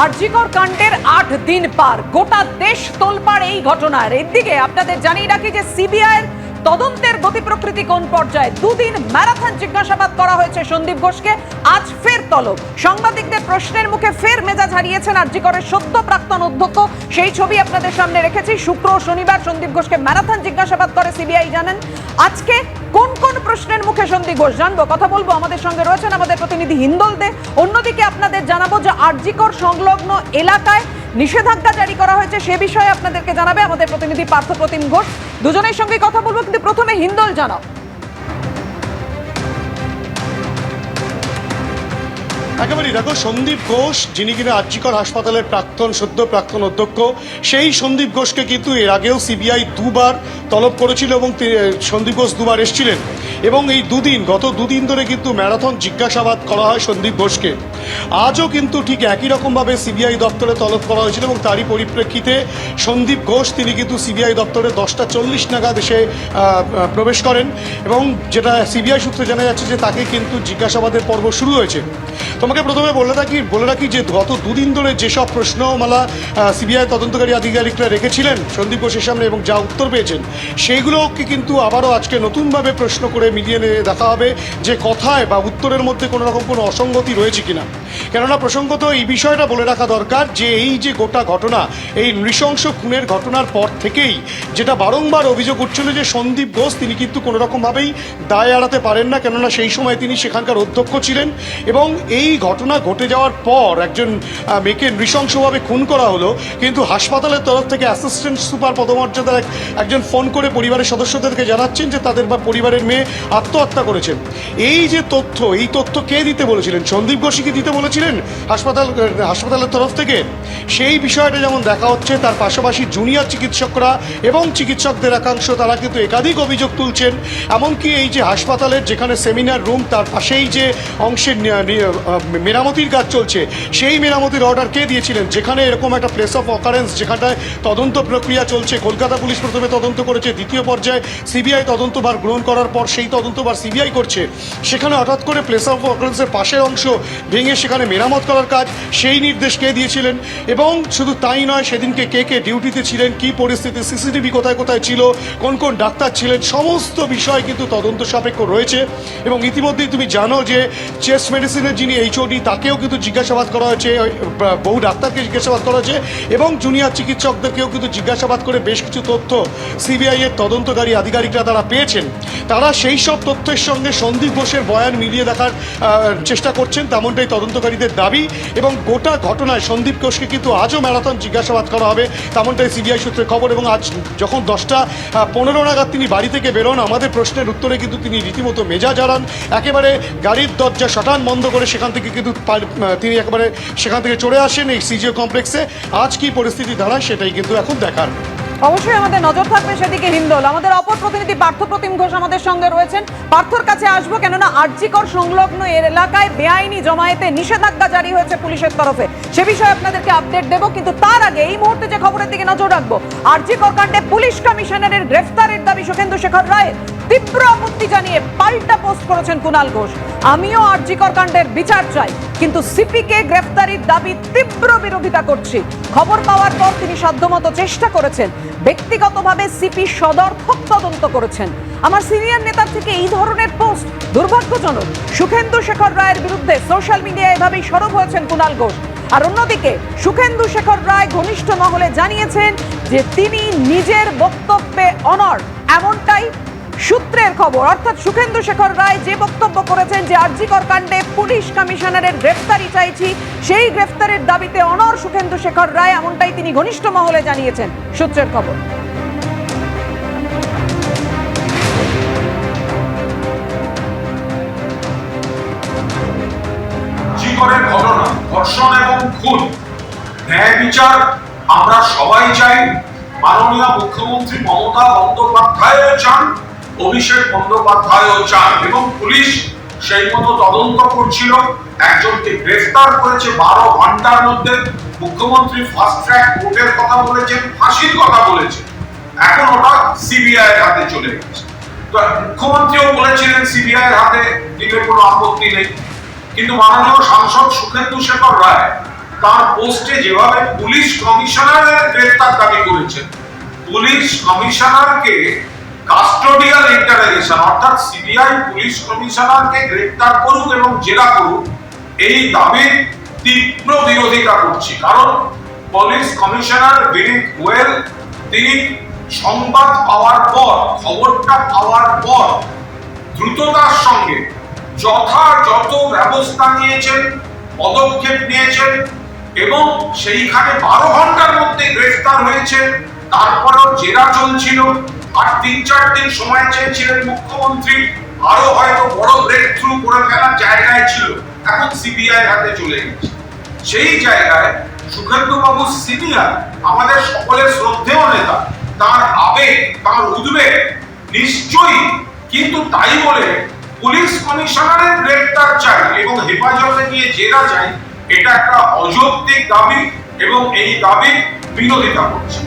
আরজিকর কাণ্ডের আট দিন পার। গোটা দেশ তোলপাড় এই ঘটনার। এদিকে আপনাদের জানিয়ে রাখি যে সিবিআই তদন্তের গতি প্রকৃতি কোন পর্যায়ে? দুদিন ম্যারাথন জিজ্ঞাসাবাদ করা হয়েছে সন্দীপ ঘোষকে। আজ ফের তলব। সাংবাদিকদের প্রশ্নের মুখে ফের মেজাজ হারিয়েছেন আরজিকরের সদ্য প্রাক্তন অধ্যক্ষ। সেই ছবি আপনাদের সামনে রেখেছি। শুক্র শনিবার সন্দীপ ঘোষকে ম্যারাথন জিজ্ঞাসাবাদ করে সিবিআই জানেন। আজকে কোন কোন প্রশ্নের মুখে সন্দীপ ঘোষ জানব? কথা বলব আমাদের সঙ্গে রয়েছেন আমাদের প্রতিনিধি হিন্দল দে অন্যদিকে আপনাদের জানাব যে আরজিকর সংলগ্ন এলাকায় নিষেধাজ্ঞা জারি করা হয়েছে, সে বিষয়ে আপনাদেরকে জানাবে আমাদের প্রতিনিধি পার্থ প্রতিম ঘোষ। দুজনের সঙ্গে কথা বলব, কিন্তু প্রথমে হিন্দল জানাও। একেবারেই। দেখো, সন্দীপ ঘোষ, যিনি কিনা আর্যিকর হাসপাতালের প্রাক্তন, সদ্য প্রাক্তন অধ্যক্ষ, সেই সন্দীপ ঘোষকে কিন্তু এর আগেও সিবিআই দুবার তলব করেছিল এবং সন্দীপ ঘোষ দুবার এসেছিলেন। এবং এই দুদিন, গত দুদিন ধরে কিন্তু ম্যারাথন জিজ্ঞাসাবাদ করা হয় সন্দীপ ঘোষকে। আজও কিন্তু ঠিক একই রকমভাবে সিবিআই দপ্তরে তলব করা হয়েছিল এবং তারই পরিপ্রেক্ষিতে সন্দীপ ঘোষ, তিনি কিন্তু সিবিআই দপ্তরে দশটা চল্লিশ নাগাদ এসে প্রবেশ করেন। এবং যেটা সিবিআই সূত্রে জানা যাচ্ছে যে তাকে কিন্তু জিজ্ঞাসাবাদের পর্ব শুরু হয়েছে। তোমাকে প্রথমে বলে রাখি বলে রাখি যে গত দুদিন ধরে যেসব প্রশ্নমালা সিবিআই তদন্তকারী আধিকারিকরা রেখেছিলেন, সন্দীপ ঘোষের সামনে এবং যা উত্তর পেয়েছেন সেইগুলোকে কিন্তু আবারও আজকে নতুনভাবে প্রশ্ন করে মিলিয়ে নিয়ে দেখা হবে যে কথায় বা উত্তরের মধ্যে কোনো রকম কোনো অসঙ্গতি রয়েছে কিনা। কেননা প্রসঙ্গত এই বিষয়টা বলে রাখা দরকার যে এই যে গোটা ঘটনা, এই নৃশংস খুনের ঘটনার পর থেকেই যেটা বারংবার অভিযোগ উঠছিল যে সন্দীপ ঘোষ তিনি কিন্তু কোনো রকমভাবেই দায় এড়াতে পারেন না, কেননা সেই সময় তিনি সেখানকার অধ্যক্ষ ছিলেন এবং এই ঘটনা ঘটে যাওয়ার পর একজন মেয়েকে নৃশংসভাবে খুন করা হলো, কিন্তু হাসপাতালের তরফ থেকে অ্যাসিস্ট্যান্ট সুপার পদমর্যাদার একজন ফোন করে পরিবারের সদস্যদেরকে জানাচ্ছেন যে তাদের বা পরিবারের মেয়ে আত্মহত্যা করেছেন। এই যে তথ্য, এই তথ্য কে দিতে বলেছিলেন? সন্দীপ ঘোষই কি দিতে বলেছিলেন হাসপাতাল, হাসপাতালের তরফ থেকে? সেই বিষয়টা যেমন দেখা হচ্ছে, তার পাশাপাশি জুনিয়র চিকিৎসকরা এবং চিকিৎসকদের একাংশ, তারা কিন্তু একাধিক অভিযোগ তুলছেন। এমনকি এই যে হাসপাতালের যেখানে সেমিনার রুম তার পাশেই যে অংশের মেরামতির কাজ চলছে। সেই মেরামতির অর্ডার কে দিয়েছিলেন? যেখানে এরকম একটা প্লেস অফ অকারেন্স যেখানটায় তদন্ত প্রক্রিয়া চলছে। কলকাতা পুলিশ প্রথমে তদন্ত করেছে, দ্বিতীয় পর্যায়ে সিবিআই তদন্তভার গ্রহণ করার পর সেই তদন্তভার সিবিআই করছে। সেখানে হঠাৎ করে প্লেস অফ অকারেন্সের পাশের অংশ ভেঙে সেখানে মেরামত করার কাজ সেই নির্দেশ কে দিয়েছিলেন? এবং শুধু তাই নয়, সেদিনকে কে কে ডিউটিতে ছিলেন? কি পরিস্থিতি? সিসিটিভি কোথায় কোথায় ছিল? কোন কোন ডাক্তার ছিলেন? সমস্ত বিষয় কিন্তু তদন্ত সাপেক্ষ রয়েছে। এবং ইতিমধ্যেই তুমি জানো যে চেস্ট মেডিসিনের যিনি এইচওডি তাকেও কিন্তু জিজ্ঞাসাবাদ করা হয়েছে বহু ডাক্তারকে জিজ্ঞাসাবাদ করা হয়েছে, এবং জুনিয়র চিকিৎসকদেরকেও কিন্তু জিজ্ঞাসাবাদ করে বেশ কিছু তথ্য সিবিআইয়ের তদন্তকারী আধিকারিকরা তারা পেয়েছেন। তারা সেই সব তথ্যের সঙ্গে সন্দীপ ঘোষের বয়ান মিলিয়ে দেখার চেষ্টা করছেন তেমনটাই তদন্তকারীদের দাবি এবং গোটা ঘটনায় সন্দীপ ঘোষকে কিন্তু আজও ম্যারাথন জিজ্ঞাসাবাদ করা হবে, তেমনটাই সিবিআই সূত্রে খবর এবং আজ যখন দশটা পনেরো নাগাদ তিনি বাড়ি থেকে বেরোন, আমাদের প্রশ্নের উত্তরে কিন্তু তিনি রীতিমতো মেজা হারান, একেবারে গাড়ির দরজা শটান বন্ধ করে সেখান থেকে কিন্তু তিনি একেবারে সেখান থেকে চলে আসেন এই সিজিও কমপ্লেক্সে, আজ কি পরিস্থিতি দাঁড়ায় সেটাই কিন্তু এখন দেখার। অবশ্যই আমাদের নজর থাকবে সেদিকে হিন্দল আমাদের অপর প্রতিনিধি পার্থ প্রতিম ঘোষ আমাদের সঙ্গে রয়েছেন। পার্থর কাছে আসব, কেননা আর্জিকর সংলগ্ন এর এলাকায় বেআইনি জমায়েতে নিষেধাজ্ঞা জারি হয়েছে পুলিশের তরফে। সে বিষয়ে আপনাদেরকে আপডেট দেবো, কিন্তু তার আগে এই মুহূর্তে যে খবরের দিকে নজর রাখব, আর্জিকর কাণ্ডে পুলিশ কমিশনারের গ্রেফতারের দাবি সুখেন্দু শেখর রায়ের। তীব্র আপত্তি জানিয়ে পাল্টা পোস্ট করেছেন কুনাল ঘোষ। আমিও আর্জিকর কাণ্ডের বিচার চাই, কিন্তু সিপিকে গ্রেফতারির দাবি তীব্র বিরোধিতা করছি। খবর পাওয়ার পর তিনি সাধ্যমতো চেষ্টা করেছেন, ব্যক্তিগতভাবে সিপি সদর্থক তদন্ত করেছেন। আমার সিনিয়র নেতার থেকে এই ধরনের পোস্ট দুর্ভাগ্যজনক। সুখেন্দু শেখর রায়ের বিরুদ্ধে সোশ্যাল মিডিয়ায় এভাবেই সরব হয়েছেন কুনাল ঘোষ। আর অন্যদিকে, সুখেন্দু শেখর রায় ঘনিষ্ঠ মহলে জানিয়েছেন যে তিনি নিজের বক্তব্যে অনর এমনটাই সূত্রের খবর, অর্থাৎ সুখেন্দু শেখর রায় যে বক্তব্য করেছেন যে আরজিকর কাণ্ডে পুলিশ কমিশনারের গ্রেফতারি চাইছি, সেই গ্রেফতারের দাবিতে অনর সুখেন্দু শেখর রায় এমনটাই তিনি ঘনিষ্ঠ মহলে জানিয়েছেন। সূত্রের খবর। ঘটনা, ধর্ষণ এবং খুন আমরা সবাই চাই। মাননীয় মুখ্যমন্ত্রী মমতা চান অভিষেক বন্দ্যোপাধ্যায়ও চান এবং পুলিশ সেই মতো তদন্ত করছিল। একজনকে গ্রেফতার করেছে বারো ঘণ্টার মধ্যে। মুখ্যমন্ত্রী ফাস্ট ট্র্যাক কোর্টের কথা বলেছেন, ফাঁসির কথা বলেছেন। এখন ওটা সিবিআই হাতে চলে গেছে। তো মুখ্যমন্ত্রীও বলেছিলেন সিবিআই হাতে দিলে কোনো আপত্তি নেই। কিন্তু মাননীয় সাংসদ সুখেন্দু শেখর রায় তার পোস্টে যেভাবে পুলিশ কমিশনারের গ্রেফতার দাবি করেছেন, পুলিশ কমিশনারকে কাস্টোডিয়াল ইন্টারোগেশন অর্থাৎ সিবিআই পুলিশ কমিশনারকে গ্রেফতার করুক এবং জেরা করুক, এই দাবির তীব্র বিরোধিতা করছি। কারণ পুলিশ কমিশনার বিনীত গোয়েল, তিনি সংবাদ পাওয়ার পর, খবরটা পাওয়ার পর দ্রুততার সঙ্গে যথাযথ ব্যবস্থা নিয়েছেন, পদক্ষেপ নিয়েছেন এবং সেইখানে বারো ঘণ্টার মধ্যে গ্রেফতার হয়েছে তারপরেও জেরা চলছিল। আর তিন, চার দিন সময় চেয়েছিলেন মুখ্যমন্ত্রী, আরও হয়তো বড় ব্রেক থ্রু করে ফেলার জায়গায় ছিল। এখন সিবিআই হাতে চলে গেছে। সেই জায়গায় সুখেন্দু বাবু সিনিয়র, আমাদের সকলের শ্রদ্ধেয় নেতা, তার আবেগ, তার উদ্বেগ নিশ্চয়ই কিন্তু তাই বলে পুলিশ কমিশনারের গ্রেফতার চাই এবং হেফাজতে নিয়ে জেরা চাই, এটা একটা অযৌক্তিক দাবি এবং এই দাবি বিরোধিতা করছে।